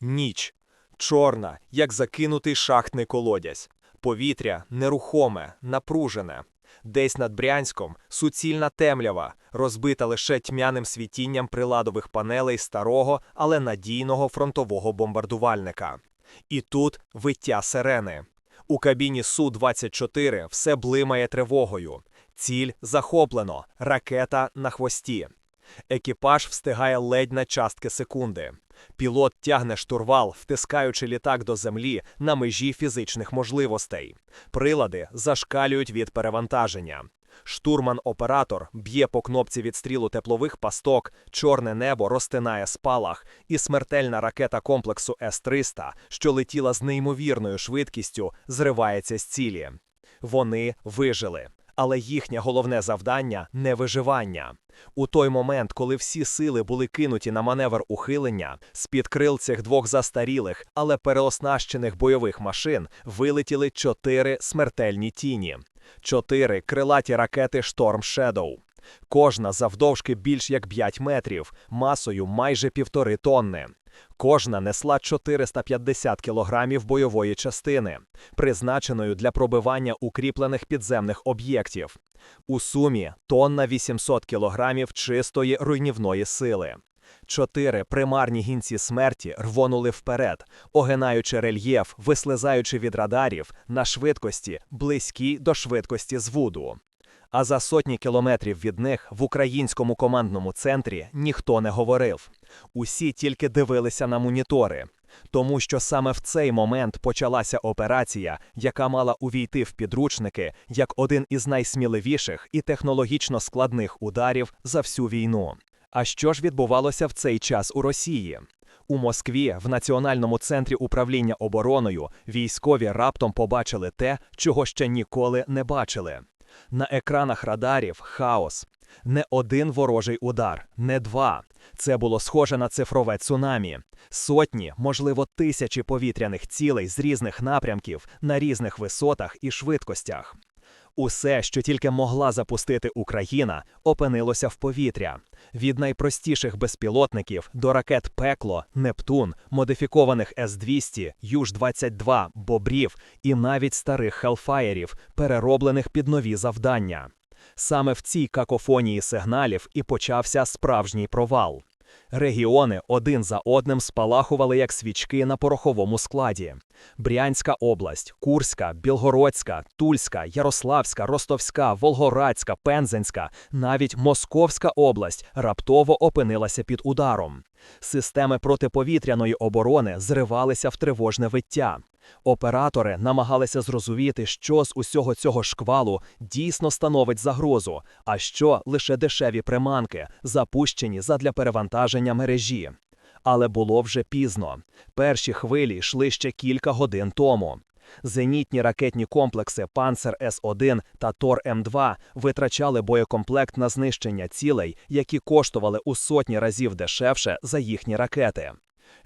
Ніч. Чорна, як закинутий шахтний колодязь. Повітря нерухоме, напружене. Десь над Брянськом суцільна темрява, розбита лише тьмяним світінням приладових панелей старого, але надійного фронтового бомбардувальника. І тут виття сирени. У кабіні Су-24 все блимає тривогою. Ціль захоплено, ракета на хвості. Екіпаж встигає ледь на частки секунди. Пілот тягне штурвал, втискаючи літак до землі на межі фізичних можливостей. Прилади зашкалюють від перевантаження. Штурман-оператор б'є по кнопці відстрілу теплових пасток, чорне небо розтинає спалах, і смертельна ракета комплексу С-300, що летіла з неймовірною швидкістю, зривається з цілі. Вони вижили. Але їхнє головне завдання не виживання. У той момент, коли всі сили були кинуті на маневр ухилення, з-під крил цих двох застарілих, але переоснащених бойових машин вилетіли чотири смертельні тіні, чотири крилаті ракети Шторм Shadow. Кожна завдовжки більш як 5 метрів, масою майже півтори тонни. Кожна несла 450 кілограмів бойової частини, призначеною для пробивання укріплених підземних об'єктів. У сумі тонна 800 кілограмів чистої руйнівної сили. Чотири примарні гінці смерті рвонули вперед, огинаючи рельєф, вислизаючи від радарів на швидкості, близькій до швидкості звуду. А за сотні кілометрів від них в українському командному центрі ніхто не говорив. Усі тільки дивилися на монітори. Тому що саме в цей момент почалася операція, яка мала увійти в підручники як один із найсміливіших і технологічно складних ударів за всю війну. А що ж відбувалося в цей час у Росії? У Москві, в Національному центрі управління обороною, військові раптом побачили те, чого ще ніколи не бачили. На екранах радарів хаос. Не один ворожий удар, не два. Це було схоже на цифрове цунамі. Сотні, можливо, тисячі повітряних цілей з різних напрямків на різних висотах і швидкостях. Усе, що тільки могла запустити Україна, опинилося в повітря. Від найпростіших безпілотників до ракет Пекло, Нептун, модифікованих С-200, Юж-22, Бобрів і навіть старих хелфаєрів, перероблених під нові завдання. Саме в цій какофонії сигналів і почався справжній провал. Регіони один за одним спалахували як свічки на пороховому складі. Брянська область, Курська, Білгородська, Тульська, Ярославська, Ростовська, Волгорадська, Пензенська, навіть Московська область раптово опинилася під ударом. Системи протиповітряної оборони зривалися в тривожне виття. Оператори намагалися зрозуміти, що з усього цього шквалу дійсно становить загрозу, а що лише дешеві приманки, запущені задля перевантаження мережі. Але було вже пізно. Перші хвилі йшли ще кілька годин тому. Зенітні ракетні комплекси Панцер С-1 та Тор М2 витрачали боєкомплект на знищення цілей, які коштували у сотні разів дешевше за їхні ракети.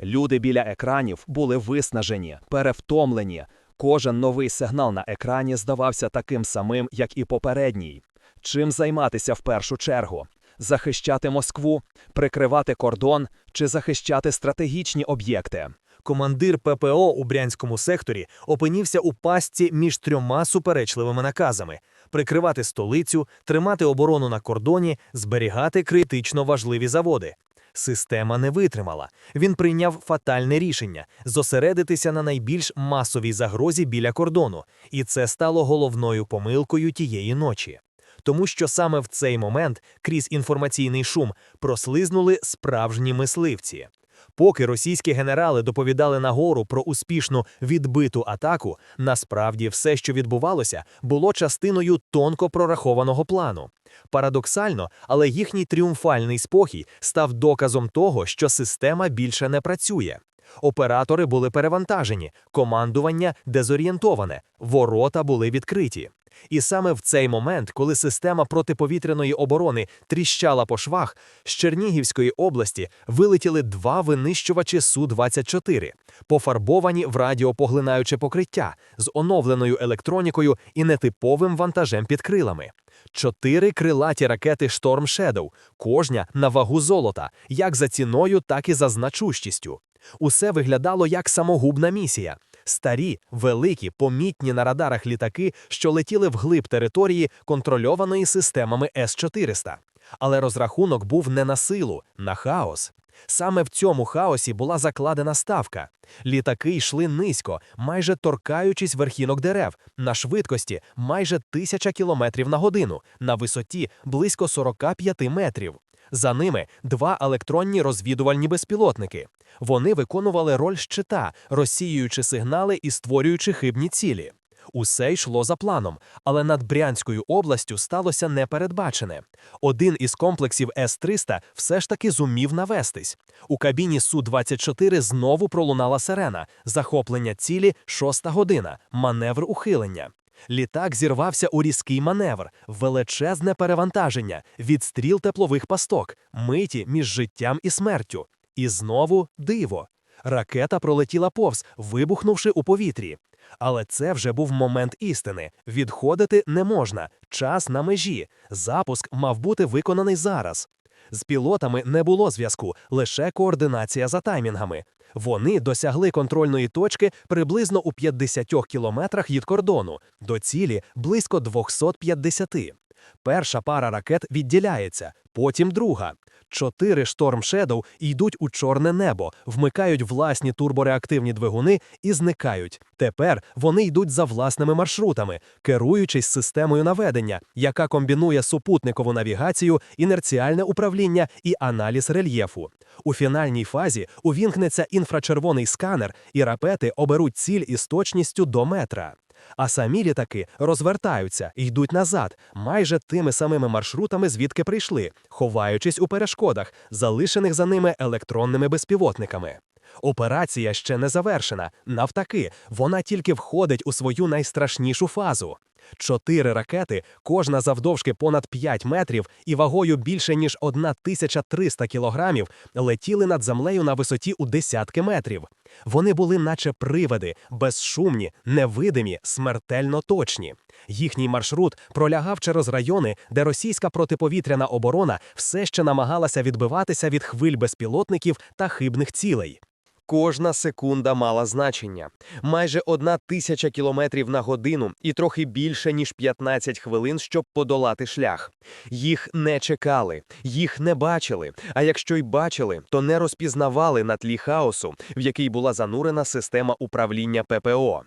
Люди біля екранів були виснажені, перевтомлені. Кожен новий сигнал на екрані здавався таким самим, як і попередній. Чим займатися в першу чергу? Захищати Москву, прикривати кордон чи захищати стратегічні об'єкти? Командир ППО у Брянському секторі опинився у пастці між трьома суперечливими наказами: прикривати столицю, тримати оборону на кордоні, зберігати критично важливі заводи. Система не витримала. Він прийняв фатальне рішення зосередитися на найбільш масовій загрозі біля кордону, і це стало головною помилкою тієї ночі. Тому що саме в цей момент, крізь інформаційний шум, прослизнули справжні мисливці. Поки російські генерали доповідали нагору про успішну відбиту атаку, насправді все, що відбувалося, було частиною тонко прорахованого плану. Парадоксально, але їхній тріумфальний спокій став доказом того, що система більше не працює. Оператори були перевантажені, командування дезорієнтоване, ворота були відкриті. І саме в цей момент, коли система протиповітряної оборони тріщала по швах, з Чернігівської області вилетіли два винищувачі Су-24, пофарбовані в радіопоглинаюче покриття з оновленою електронікою і нетиповим вантажем під крилами. Чотири крилаті ракети Storm Shadow, кожня на вагу золота, як за ціною, так і за значущістю. Усе виглядало як самогубна місія. Старі, великі, помітні на радарах літаки, що летіли вглиб території, контрольованої системами С-400. Але розрахунок був не на силу, на хаос. Саме в цьому хаосі була закладена ставка. Літаки йшли низько, майже торкаючись верхінок дерев, на швидкості майже тисяча кілометрів на годину, на висоті близько 45 метрів. За ними два електронні розвідувальні безпілотники. Вони виконували роль щита, розсіюючи сигнали і створюючи хибні цілі. Усе йшло за планом, але над Брянською областю сталося непередбачене. Один із комплексів С-300 все ж таки зумів навестись. У кабіні Су-24 знову пролунала сирена, захоплення цілі шоста година, маневр ухилення. Літак зірвався у різкий маневр, величезне перевантаження, відстріл теплових пасток, миті між життям і смертю. І знову диво. Ракета пролетіла повз, вибухнувши у повітрі. Але це вже був момент істини. Відходити не можна. Час на межі. Запуск мав бути виконаний зараз. З пілотами не було зв'язку, лише координація за таймінгами. Вони досягли контрольної точки приблизно у 50 кілометрах від кордону, до цілі близько 250. Перша пара ракет відділяється, потім друга. Чотири Storm Shadow йдуть у чорне небо, вмикають власні турбореактивні двигуни і зникають. Тепер вони йдуть за власними маршрутами, керуючись системою наведення, яка комбінує супутникову навігацію, інерціальне управління і аналіз рельєфу. У фінальній фазі увімкнеться інфрачервоний сканер, і рапети оберуть ціль із точністю до метра. А самі літаки розвертаються і йдуть назад, майже тими самими маршрутами, звідки прийшли, ховаючись у перешкодах, залишених за ними електронними безпілотниками. Операція ще не завершена. Навтаки, вона тільки входить у свою найстрашнішу фазу. Чотири ракети, кожна завдовжки понад 5 метрів і вагою більше ніж 1300 кілограмів, летіли над землею на висоті у десятки метрів. Вони були наче привиди, безшумні, невидимі, смертельно точні. Їхній маршрут пролягав через райони, де російська протиповітряна оборона все ще намагалася відбиватися від хвиль безпілотників та хибних цілей. Кожна секунда мала значення. Майже одна тисяча кілометрів на годину і трохи більше, ніж 15 хвилин, щоб подолати шлях. Їх не чекали, їх не бачили, а якщо й бачили, то не розпізнавали на тлі хаосу, в який була занурена система управління ППО.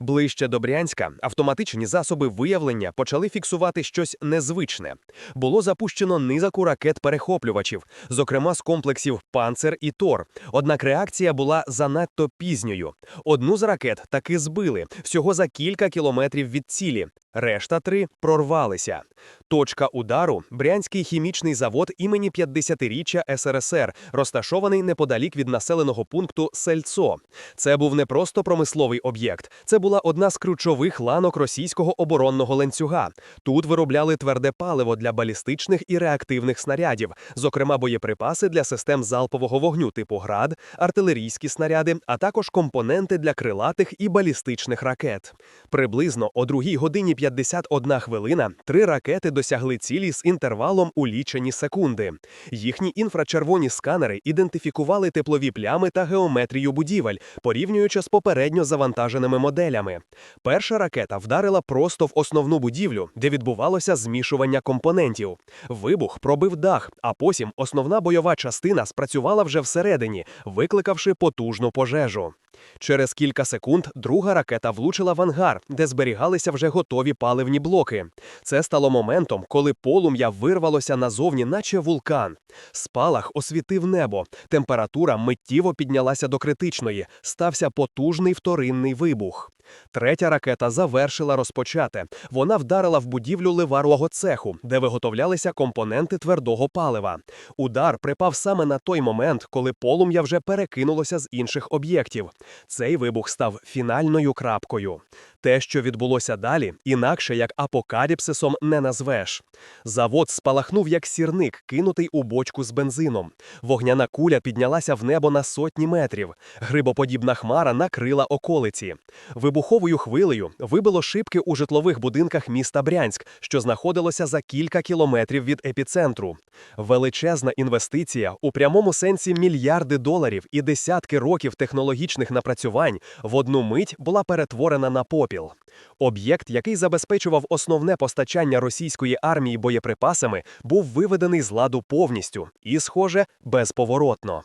Ближче до Брянська автоматичні засоби виявлення почали фіксувати щось незвичне. Було запущено низаку ракет-перехоплювачів, зокрема з комплексів Панцер і Тор. Однак реакція була занадто пізньою. Одну з ракет таки збили всього за кілька кілометрів від цілі. Решта три прорвалися. Точка удару Брянський хімічний завод імені 50-річчя СРСР, розташований неподалік від населеного пункту Сельцо. Це був не просто промисловий об'єкт, це була одна з ключових ланок російського оборонного ланцюга. Тут виробляли тверде паливо для балістичних і реактивних снарядів, зокрема боєприпаси для систем залпового вогню типу ГРАД, артилерійські снаряди, а також компоненти для крилатих і балістичних ракет. Приблизно о другій годині 51 хвилина три ракети досягли цілі з інтервалом у лічені секунди. Їхні інфрачервоні сканери ідентифікували теплові плями та геометрію будівель, порівнюючи з попередньо завантаженими моделями. Перша ракета вдарила просто в основну будівлю, де відбувалося змішування компонентів. Вибух пробив дах, а потім основна бойова частина спрацювала вже всередині, викликавши потужну пожежу. Через кілька секунд друга ракета влучила в ангар, де зберігалися вже готові паливні блоки. Це стало моментом, коли полум'я вирвалося назовні, наче вулкан. Спалах освітив небо. Температура миттєво піднялася до критичної. Стався потужний вторинний вибух. Третя ракета завершила розпочате. Вона вдарила в будівлю ливарового цеху, де виготовлялися компоненти твердого палива. Удар припав саме на той момент, коли полум'я вже перекинулося з інших об'єктів. Цей вибух став фінальною крапкою. Те, що відбулося далі, інакше як апокаліпсисом не назвеш. Завод спалахнув як сірник, кинутий у бочку з бензином. Вогняна куля піднялася в небо на сотні метрів. Грибоподібна хмара накрила околиці. Вибух Вибуховою хвилею вибило шибки у житлових будинках міста Брянськ, що знаходилося за кілька кілометрів від епіцентру. Величезна інвестиція у прямому сенсі мільярди доларів і десятки років технологічних напрацювань в одну мить була перетворена на попіл. Об'єкт, який забезпечував основне постачання російської армії боєприпасами, був виведений з ладу повністю і, схоже, безповоротно.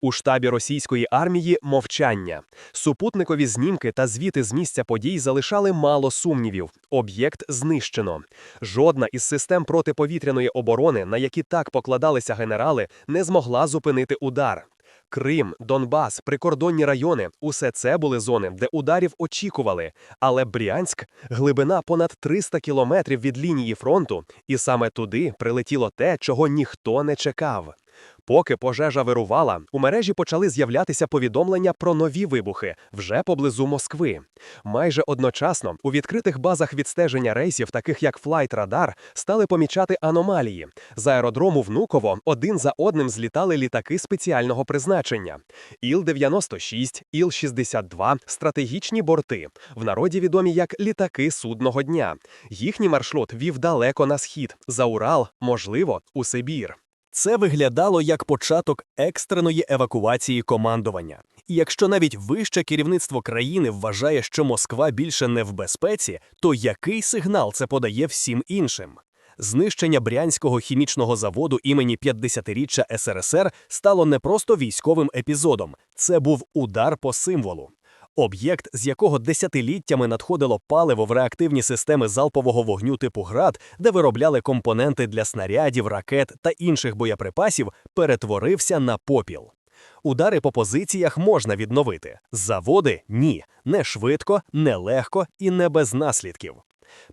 У штабі російської армії мовчання. Супутникові знімки та звіти з місця подій залишали мало сумнівів. Об'єкт знищено. Жодна із систем протиповітряної оборони, на які так покладалися генерали, не змогла зупинити удар. Крим, Донбас, прикордонні райони усе це були зони, де ударів очікували. Але Брянськ глибина понад 300 кілометрів від лінії фронту, і саме туди прилетіло те, чого ніхто не чекав. Поки пожежа вирувала, у мережі почали з'являтися повідомлення про нові вибухи вже поблизу Москви. Майже одночасно у відкритих базах відстеження рейсів, таких як Radar, стали помічати аномалії. З аеродрому Внуково один за одним злітали літаки спеціального призначення. Іл-96, Іл-62 – стратегічні борти, в народі відомі як літаки судного дня. Їхній маршрут вів далеко на схід, за Урал, можливо, у Сибір. Це виглядало як початок екстреної евакуації командування. І якщо навіть вище керівництво країни вважає, що Москва більше не в безпеці, то який сигнал це подає всім іншим? Знищення Брянського хімічного заводу імені 50-річчя СРСР стало не просто військовим епізодом, це був удар по символу. Об'єкт, з якого десятиліттями надходило паливо в реактивні системи залпового вогню типу ГРАД, де виробляли компоненти для снарядів, ракет та інших боєприпасів, перетворився на попіл. Удари по позиціях можна відновити. Заводи ні, не швидко, не легко і не без наслідків.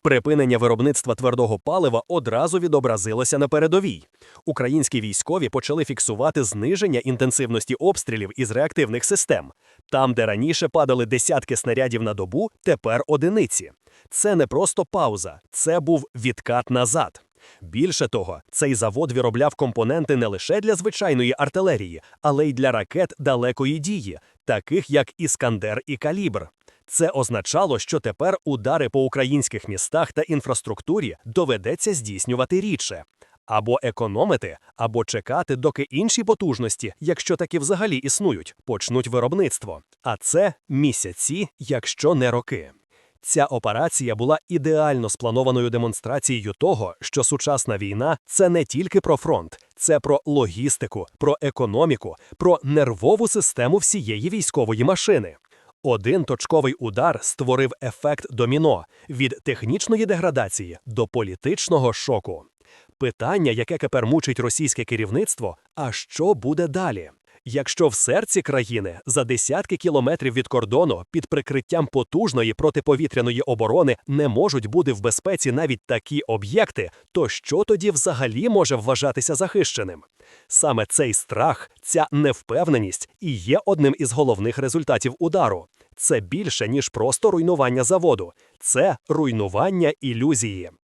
Припинення виробництва твердого палива одразу відобразилося на передовій. Українські військові почали фіксувати зниження інтенсивності обстрілів із реактивних систем. Там, де раніше падали десятки снарядів на добу, тепер одиниці. Це не просто пауза, це був відкат назад. Більше того, цей завод виробляв компоненти не лише для звичайної артилерії, але й для ракет далекої дії, таких як Іскандер і Калібр. Це означало, що тепер удари по українських містах та інфраструктурі доведеться здійснювати рідше. Або економити, або чекати, доки інші потужності, якщо такі взагалі існують, почнуть виробництво. А це місяці, якщо не роки. Ця операція була ідеально спланованою демонстрацією того, що сучасна війна це не тільки про фронт, це про логістику, про економіку, про нервову систему всієї військової машини. Один точковий удар створив ефект доміно від технічної деградації до політичного шоку. Питання, яке тепер мучить російське керівництво, а що буде далі? Якщо в серці країни за десятки кілометрів від кордону під прикриттям потужної протиповітряної оборони не можуть бути в безпеці навіть такі об'єкти, то що тоді взагалі може вважатися захищеним? Саме цей страх, ця невпевненість і є одним із головних результатів удару. Це більше ніж просто руйнування заводу, це руйнування ілюзії.